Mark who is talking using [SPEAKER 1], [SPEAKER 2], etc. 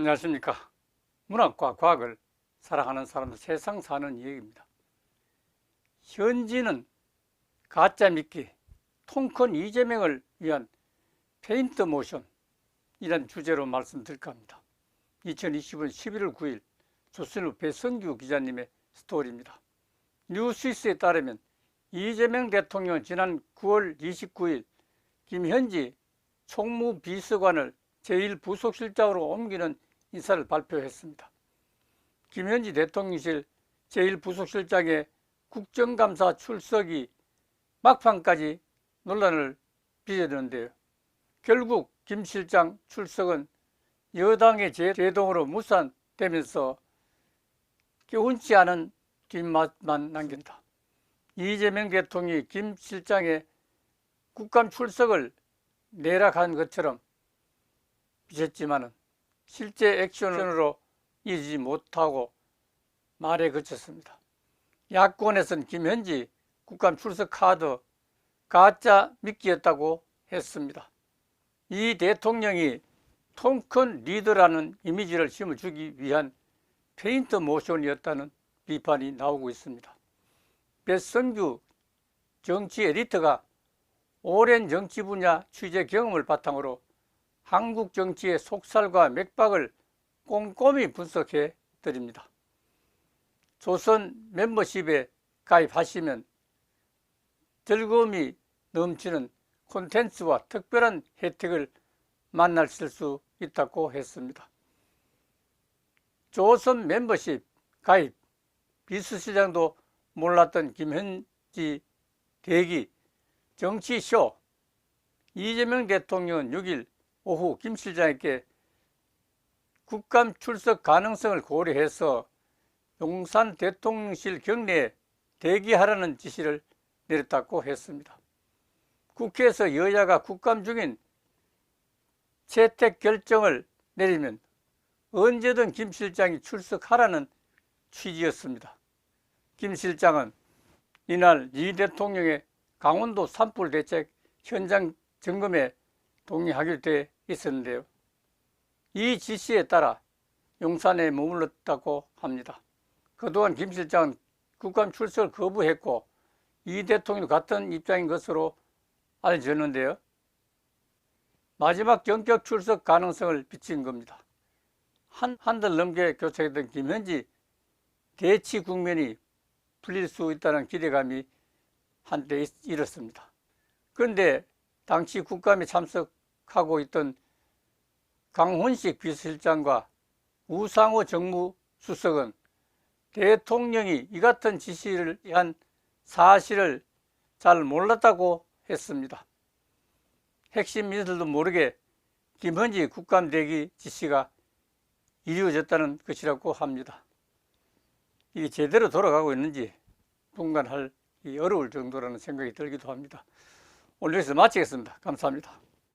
[SPEAKER 1] 안녕하십니까. 문학과 과학을 사랑하는 사람들 세상 사는 이야기입니다. 현지는 가짜 믿기, 통큰 이재명을 위한 페인트 모션 이란 주제로 말씀드릴까 합니다. 2020년 11월 9일 조선일보 배성규 기자님의 스토리입니다. 뉴스위스에 따르면 이재명 대통령은 지난 9월 29일 김현지 총무비서관을 제1부속실장으로 옮기는 인사를 발표했습니다. 김현지 대통령실 제1부속실장의 국정감사 출석이 막판까지 논란을 빚어내는데요. 결국 김 실장 출석은 여당의 제동으로 무산되면서 개운치 않은 뒷맛만 남긴다. 이재명 대통령이 김 실장의 국감 출석을 내락한 것처럼 비쳤지만은 실제 액션으로 이지 못하고 말에 그쳤습니다. 야권에서는 김현지 국감 출석 카드 가짜 미끼였다고 했습니다. 이 대통령이 통큰 리더라는 이미지를 심어주기 위한 페인트 모션이었다는 비판이 나오고 있습니다. 배성규 정치 에디터가 오랜 정치 분야 취재 경험을 바탕으로 한국 정치의 속살과 맥박을 꼼꼼히 분석해 드립니다. 조선 멤버십에 가입하시면 즐거움이 넘치는 콘텐츠와 특별한 혜택을 만나실 수 있다고 했습니다. 조선 멤버십 가입 비서실장도 몰랐던 김현지 대기 정치쇼 이재명 대통령은 6일 오후 김 실장에게 국감 출석 가능성을 고려해서 용산 대통령실 경내에 대기하라는 지시를 내렸다고 했습니다. 국회에서 여야가 국감 중인 채택 결정을 내리면 언제든 김 실장이 출석하라는 취지였습니다. 김 실장은 이날 이 대통령의 강원도 산불 대책 현장 점검에 동의하기로 돼 있었는데요. 이 지시에 따라 용산에 머물렀다고 합니다. 그동안 김 실장은 국감 출석을 거부했고 이 대통령 같은 입장인 것으로 알려졌는데요. 마지막 전격 출석 가능성을 비친 겁니다. 한, 한 달 넘게 교착했던 김현지 대치 국면이 풀릴 수 있다는 기대감이 한때 일었습니다. 그런데 당시 국감에 참석하고 있던 강훈식 비서실장과 우상호 정무수석은 대통령이 이 같은 지시를 한 사실을 잘 몰랐다고 했습니다. 핵심 인사들도 모르게 김현지 국감 대기 지시가 이루어졌다는 것이라고 합니다. 이게 제대로 돌아가고 있는지 분간할 어려울 정도라는 생각이 들기도 합니다. 오늘 여기서 마치겠습니다. 감사합니다.